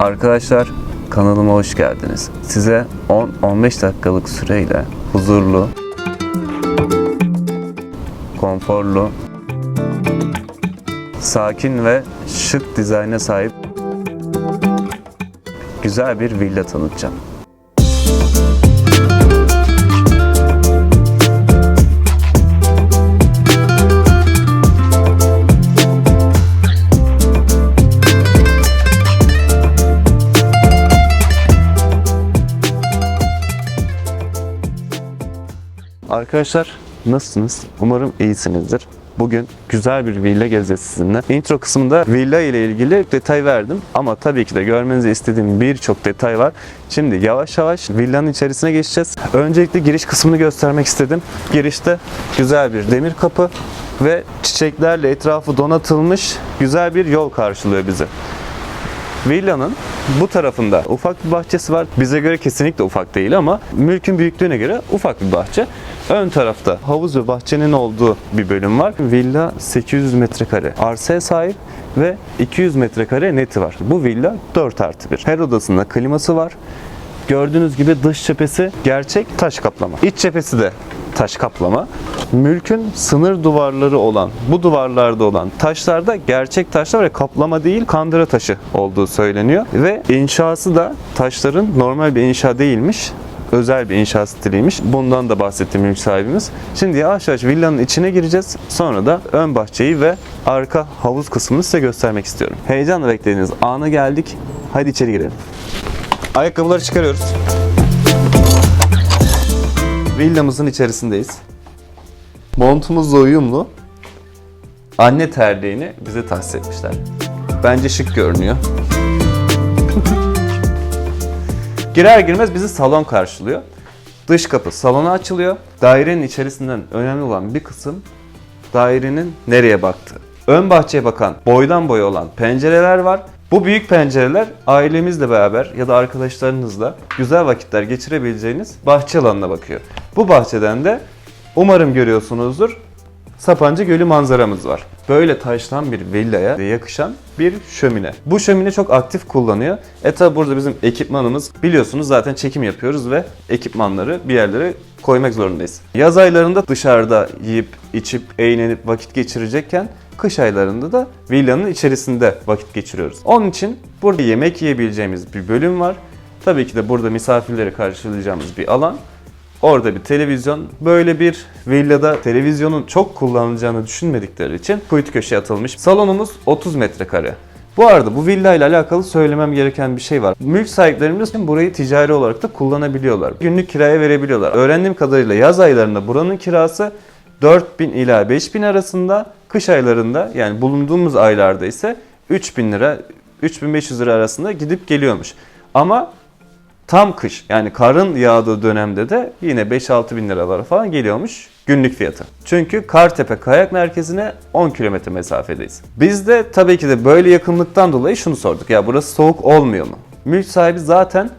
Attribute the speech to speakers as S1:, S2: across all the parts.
S1: Arkadaşlar kanalıma hoş geldiniz. Size 10-15 dakikalık süreyle huzurlu, konforlu, sakin ve şık dizayna sahip güzel bir villa tanıtacağım. Arkadaşlar nasılsınız? Umarım iyisinizdir. Bugün güzel bir villa gezeceğiz sizinle. Intro kısmında villa ile ilgili detay verdim ama tabii ki de görmenizi istediğim birçok detay var. Şimdi yavaş yavaş villanın içerisine geçeceğiz. Öncelikle giriş kısmını göstermek istedim. Girişte güzel bir demir kapı ve çiçeklerle etrafı donatılmış güzel bir yol karşılıyor bizi. Villanın bu tarafında ufak bir bahçesi var. Bize göre kesinlikle ufak değil ama mülkün büyüklüğüne göre ufak bir bahçe. Ön tarafta havuz ve bahçenin olduğu bir bölüm var. Villa 800 metrekare arsaya sahip ve 200 metrekare neti var. Bu villa 4 artı 1. Her odasında kliması var. Gördüğünüz gibi dış cephesi gerçek taş kaplama. İç cephesi de taş kaplama. Mülkün sınır duvarları olan, bu duvarlarda olan taşlarda gerçek taşlar ve kaplama değil kandıra taşı olduğu söyleniyor. Ve inşası da taşların normal bir inşa değilmiş. Özel bir inşa stiliymiş. Bundan da bahsetti mülk sahibimiz. Şimdi yavaş yavaş villanın içine gireceğiz. Sonra da ön bahçeyi ve arka havuz kısmını size göstermek istiyorum. Heyecanla beklediğiniz ana geldik. Hadi içeri girelim. Ayakkabıları çıkarıyoruz. Villamızın içerisindeyiz. Montumuzla uyumlu. Anne terliğini bize tahsis etmişler. Bence şık görünüyor. Girer girmez bizi salon karşılıyor. Dış kapı salona açılıyor. Dairenin içerisinden önemli olan bir kısım dairenin nereye baktığı. Ön bahçeye bakan boydan boya olan pencereler var. Bu büyük pencereler ailemizle beraber ya da arkadaşlarınızla güzel vakitler geçirebileceğiniz bahçe alanına bakıyor. Bu bahçeden de umarım görüyorsunuzdur Sapanca Gölü manzaramız var. Böyle taştan bir villaya yakışan bir şömine. Bu şömine çok aktif kullanıyor. E tabi burada bizim ekipmanımız biliyorsunuz zaten çekim yapıyoruz ve ekipmanları bir yerlere koymak zorundayız. Yaz aylarında dışarıda yiyip içip eğlenip vakit geçirecekken kış aylarında da villanın içerisinde vakit geçiriyoruz. Onun için burada yemek yiyebileceğimiz bir bölüm var. Tabii ki de burada misafirleri karşılayacağımız bir alan. Orada bir televizyon. Böyle bir villada televizyonun çok kullanılacağını düşünmedikleri için kuytu köşeye atılmış. Salonumuz 30 metrekare. Bu arada bu villa ile alakalı söylemem gereken bir şey var. Mülk sahiplerimiz burayı ticari olarak da kullanabiliyorlar. Günlük kiraya verebiliyorlar. Öğrendiğim kadarıyla yaz aylarında buranın kirası 4000 ila 5000 arasında, kış aylarında yani bulunduğumuz aylarda ise 3000 lira 3500 lira arasında gidip geliyormuş. Ama Tam kış yani karın yağdığı dönemde de yine 5-6 bin liralara falan geliyormuş günlük fiyatı. Çünkü Kartepe Kayak Merkezi'ne 10 kilometre mesafedeyiz. Biz de tabii ki de böyle yakınlıktan dolayı şunu sorduk. Ya burası soğuk olmuyor mu? Mülk sahibi zaten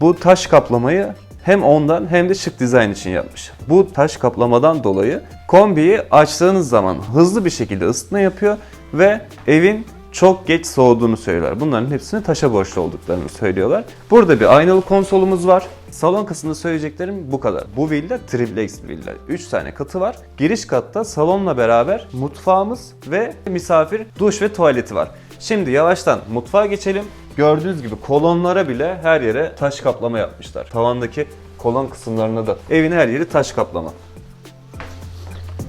S1: bu taş kaplamayı hem ondan hem de şık dizayn için yapmış. Bu taş kaplamadan dolayı kombiyi açtığınız zaman hızlı bir şekilde ısıtma yapıyor ve evin çok geç soğuduğunu söylüyorlar. Bunların hepsini taşa borçlu olduklarını söylüyorlar. Burada bir aynalı konsolumuz var. Salon kısmında söyleyeceklerim bu kadar. Bu villa triplex villa. 3 tane katı var. Giriş katta salonla beraber mutfağımız ve misafir duş ve tuvaleti var. Şimdi yavaştan mutfağa geçelim. Gördüğünüz gibi kolonlara bile her yere taş kaplama yapmışlar. Tavandaki kolon kısımlarına da evin her yeri taş kaplama.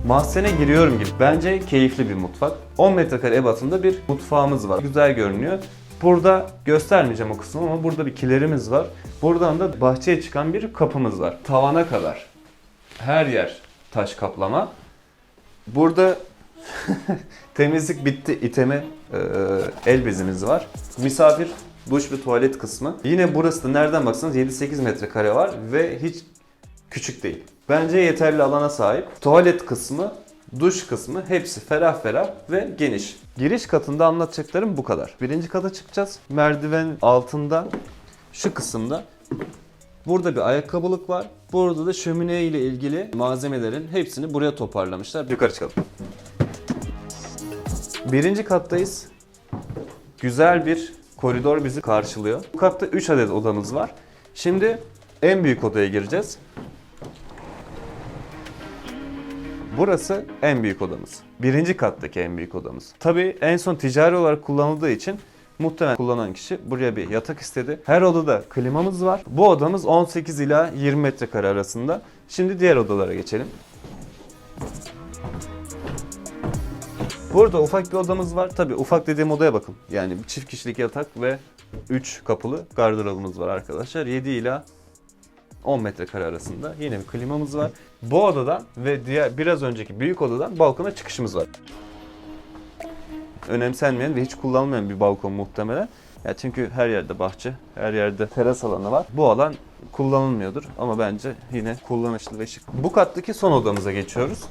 S1: Mahzene giriyorum gibi. Bence keyifli bir mutfak. 10 metrekare ebatında bir mutfağımız var. Güzel görünüyor. Burada göstermeyeceğim o kısmı ama burada bir kilerimiz var. Buradan da bahçeye çıkan bir kapımız var. Tavana kadar. Her yer taş kaplama. Burada temizlik bitti iteme e, el bezimiz var. Misafir duş ve tuvalet kısmı. Yine burası da nereden baksanız 7-8 metrekare var ve hiç küçük değil. Bence yeterli alana sahip. Tuvalet kısmı, duş kısmı hepsi ferah ferah ve geniş. Giriş katında anlatacaklarım bu kadar. Birinci kata çıkacağız. Merdiven altında şu kısımda Burada bir ayakkabılık var. Burada da şömine ile ilgili malzemelerin hepsini buraya toparlamışlar. Yukarı çıkalım. Birinci kattayız. Güzel bir koridor bizi karşılıyor. Bu katta 3 adet odamız var. Şimdi en büyük odaya gireceğiz. Burası en büyük odamız. Birinci kattaki en büyük odamız. Tabii en son ticari olarak kullanıldığı için muhtemelen kullanan kişi buraya bir yatak istedi. Her odada klimamız var. Bu odamız 18 ila 20 metrekare arasında. Şimdi diğer odalara geçelim. Burada ufak bir odamız var. Tabii ufak dediğim odaya bakın. Yani çift kişilik yatak ve 3 kapılı gardırobumuz var arkadaşlar. 7 ila 10 metrekare arasında. Yine bir klimamız var. Bu odadan ve diğer biraz önceki büyük odadan balkona çıkışımız var. Önemsenmeyen ve hiç kullanılmayan bir balkon muhtemelen. Ya çünkü her yerde bahçe, her yerde teras alanı var. Bu alan kullanılmıyordur ama bence yine kullanışlı ve şık. Bu kattaki son odamıza geçiyoruz.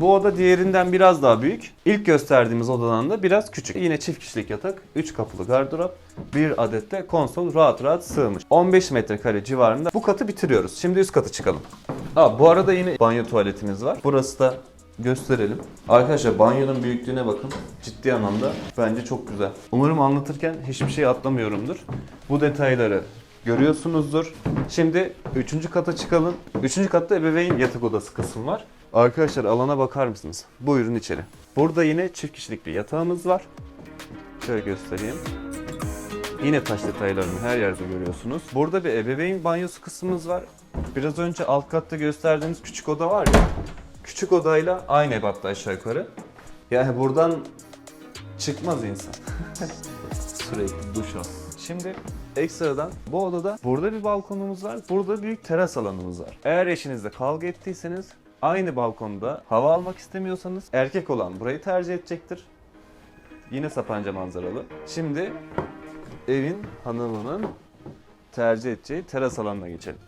S1: Bu oda diğerinden biraz daha büyük. İlk gösterdiğimiz odadan da biraz küçük. Yine çift kişilik yatak, 3 kapılı gardırop, bir adet de konsol rahat rahat sığmış. 15 metrekare civarında bu katı bitiriyoruz. Şimdi üst katı çıkalım. Aa, bu arada yine banyo tuvaletimiz var. Burası da gösterelim. Arkadaşlar banyonun büyüklüğüne bakın. Ciddi anlamda bence çok güzel. Umarım anlatırken hiçbir şey atlamıyorumdur. Bu detayları görüyorsunuzdur. Şimdi 3. kata çıkalım. 3. katta ebeveyn yatak odası kısmı var. Arkadaşlar alana bakar mısınız? Buyurun içeri. Burada yine çift kişilik bir yatağımız var. Şöyle göstereyim. Yine taş detaylarını her yerde görüyorsunuz. Burada bir ebeveyn banyosu kısmımız var. Biraz önce alt katta gösterdiğimiz küçük oda var ya. Küçük odayla aynı ebatta aşağı yukarı. Yani buradan çıkmaz insan. Sürekli duş al. Şimdi ekstradan bu odada burada bir balkonumuz var. Burada büyük teras alanımız var. Eğer eşinizle kavga ettiyseniz aynı balkonda hava almak istemiyorsanız erkek olan burayı tercih edecektir. Yine Sapanca manzaralı. Şimdi evin hanımının tercih edeceği teras alanına geçelim.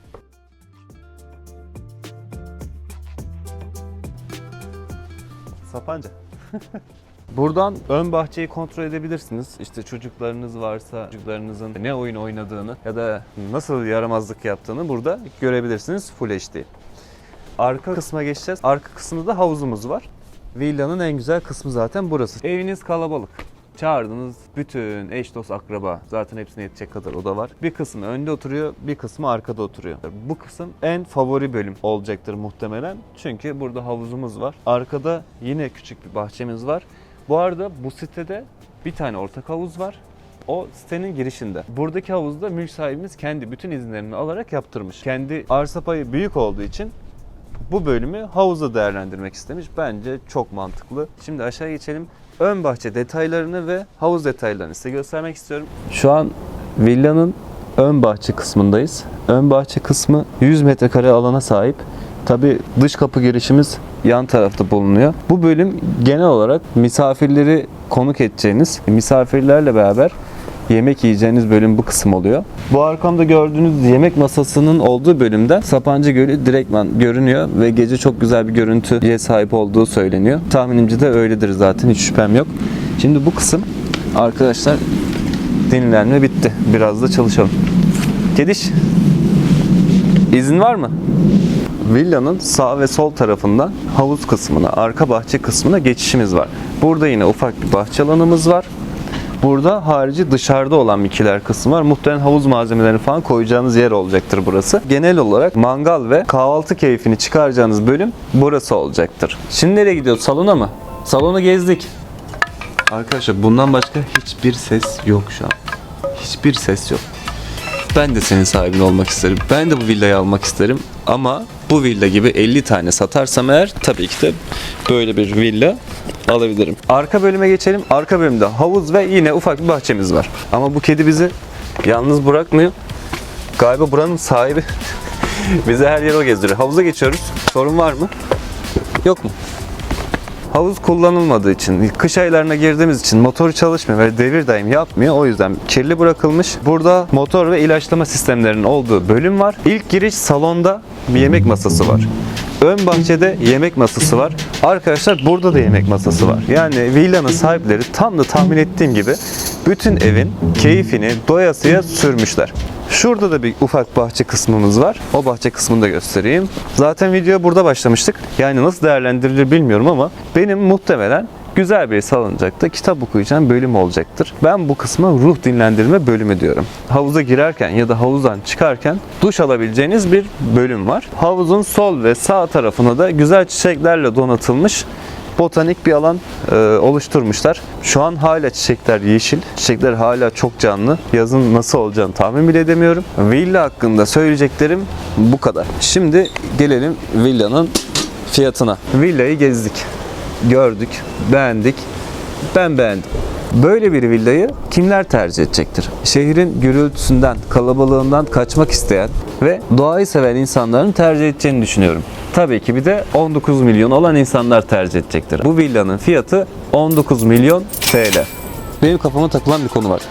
S1: Sapanca. Buradan ön bahçeyi kontrol edebilirsiniz. İşte çocuklarınız varsa çocuklarınızın ne oyun oynadığını ya da nasıl yaramazlık yaptığını burada görebilirsiniz Full HD. Arka kısma geçeceğiz. Arka kısmında da havuzumuz var. Villanın en güzel kısmı zaten burası. Eviniz kalabalık. Çağırdınız bütün eş dost akraba zaten hepsine yetecek kadar oda var. Bir kısmı önde oturuyor, bir kısmı arkada oturuyor. Bu kısım en favori bölüm olacaktır muhtemelen. Çünkü burada havuzumuz var. Arkada yine küçük bir bahçemiz var. Bu arada bu sitede bir tane ortak havuz var. O sitenin girişinde. Buradaki havuzda mülk sahibimiz kendi bütün izinlerini alarak yaptırmış. Kendi arsa payı büyük olduğu için bu bölümü havuzda değerlendirmek istemiş. Bence çok mantıklı. Şimdi aşağı geçelim. Ön bahçe detaylarını ve havuz detaylarını size göstermek istiyorum. Şu an villanın ön bahçe kısmındayız. Ön bahçe kısmı 100 metrekare alana sahip. Tabi dış kapı girişimiz yan tarafta bulunuyor. Bu bölüm genel olarak misafirleri konuk edeceğiniz, misafirlerle beraber yemek yiyeceğiniz bölüm bu kısım oluyor. Bu arkamda gördüğünüz yemek masasının olduğu bölümden Sapanca Gölü direktman görünüyor ve gece çok güzel bir görüntüye sahip olduğu söyleniyor. Tahminimce de öyledir zaten hiç şüphem yok. Şimdi bu kısım arkadaşlar dinlenme bitti. Biraz da çalışalım. Kediş izin var mı? Villanın sağ ve sol tarafından havuz kısmına, arka bahçe kısmına geçişimiz var. Burada yine ufak bir bahçe alanımız var. Burada harici dışarıda olan bir kiler kısmı var. Muhtemelen havuz malzemelerini falan koyacağınız yer olacaktır burası. Genel olarak mangal ve kahvaltı keyfini çıkaracağınız bölüm burası olacaktır. Şimdi nereye gidiyoruz? Salona mı? Salonu gezdik. Arkadaşlar bundan başka hiçbir ses yok şu an. Hiçbir ses yok. Ben de senin sahibin olmak isterim. Ben de bu villayı almak isterim. Ama bu villa gibi 50 tane satarsam eğer tabii ki de böyle bir villa alabilirim. Arka bölüme geçelim. Arka bölümde havuz ve yine ufak bir bahçemiz var. Ama bu kedi bizi yalnız bırakmıyor. Galiba buranın sahibi bizi her yere gezdiriyor. Havuza geçiyoruz. Sorun var mı? Yok mu? Havuz kullanılmadığı için, kış aylarına girdiğimiz için motoru çalışmıyor ve devir daim yapmıyor. O yüzden kirli bırakılmış. Burada motor ve ilaçlama sistemlerinin olduğu bölüm var. İlk giriş salonda bir yemek masası var. Ön bahçede yemek masası var. Arkadaşlar burada da yemek masası var. Yani villanın sahipleri tam da tahmin ettiğim gibi bütün evin keyfini doyasıya sürmüşler. Şurada da bir ufak bahçe kısmımız var. O bahçe kısmını da göstereyim. Zaten video burada başlamıştık. Yani nasıl değerlendirilir bilmiyorum ama benim muhtemelen güzel bir salıncakta kitap okuyacağım bölüm olacaktır. Ben bu kısma ruh dinlendirme bölümü diyorum. Havuza girerken ya da havuzdan çıkarken duş alabileceğiniz bir bölüm var. Havuzun sol ve sağ tarafına da güzel çiçeklerle donatılmış botanik bir alan e, oluşturmuşlar. Şu an hala çiçekler yeşil. Çiçekler hala çok canlı. Yazın nasıl olacağını tahmin bile edemiyorum. Villa hakkında söyleyeceklerim bu kadar. Şimdi gelelim villanın fiyatına. Villayı gezdik, gördük, beğendik. Ben beğendim. Böyle bir villayı kimler tercih edecektir? Şehrin gürültüsünden, kalabalığından kaçmak isteyen ve doğayı seven insanların tercih edeceğini düşünüyorum. Tabii ki bir de 19 milyon olan insanlar tercih edecektir. Bu villanın fiyatı 19 milyon TL. Benim kafama takılan bir konu var.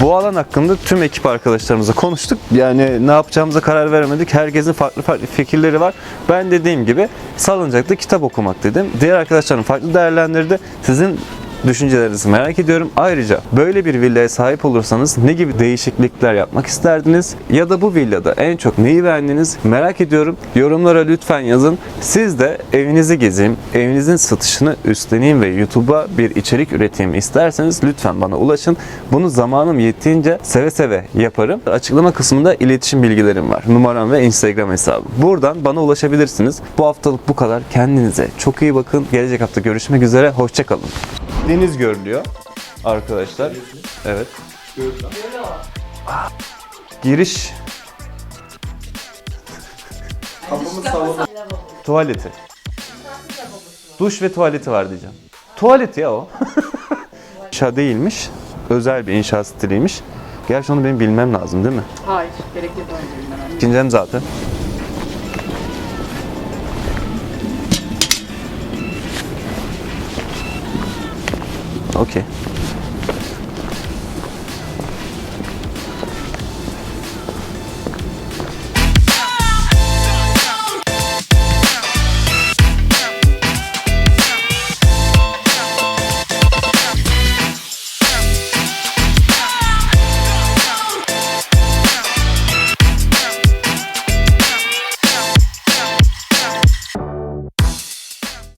S1: Bu alan hakkında tüm ekip arkadaşlarımızla konuştuk. Yani ne yapacağımıza karar veremedik. Herkesin farklı farklı fikirleri var. Ben dediğim gibi salıncakta kitap okumak dedim. Diğer arkadaşlarım farklı değerlendirdi. Sizin düşüncelerinizi merak ediyorum. Ayrıca böyle bir villaya sahip olursanız ne gibi değişiklikler yapmak isterdiniz? Ya da bu villada en çok neyi beğendiniz? Merak ediyorum. Yorumlara lütfen yazın. Siz de evinizi gezeyim, evinizin satışını üstleneyim ve YouTube'a bir içerik üreteyim isterseniz lütfen bana ulaşın. Bunu zamanım yettiğince seve seve yaparım. Açıklama kısmında iletişim bilgilerim var. Numaram ve Instagram hesabım. Buradan bana ulaşabilirsiniz. Bu haftalık bu kadar. Kendinize çok iyi bakın. Gelecek hafta görüşmek üzere. Hoşçakalın. Deniz görülüyor arkadaşlar. Evet. Giriş
S2: Kapımız
S1: tuvaleti. Duş ve tuvaleti var diyeceğim. Tuvalet ya o. İnşa değilmiş. Özel bir inşaat stiliymiş. Gerçi onu benim bilmem lazım değil mi?
S2: Hayır, gerekli değil ben.
S1: İkincem zaten. Okay.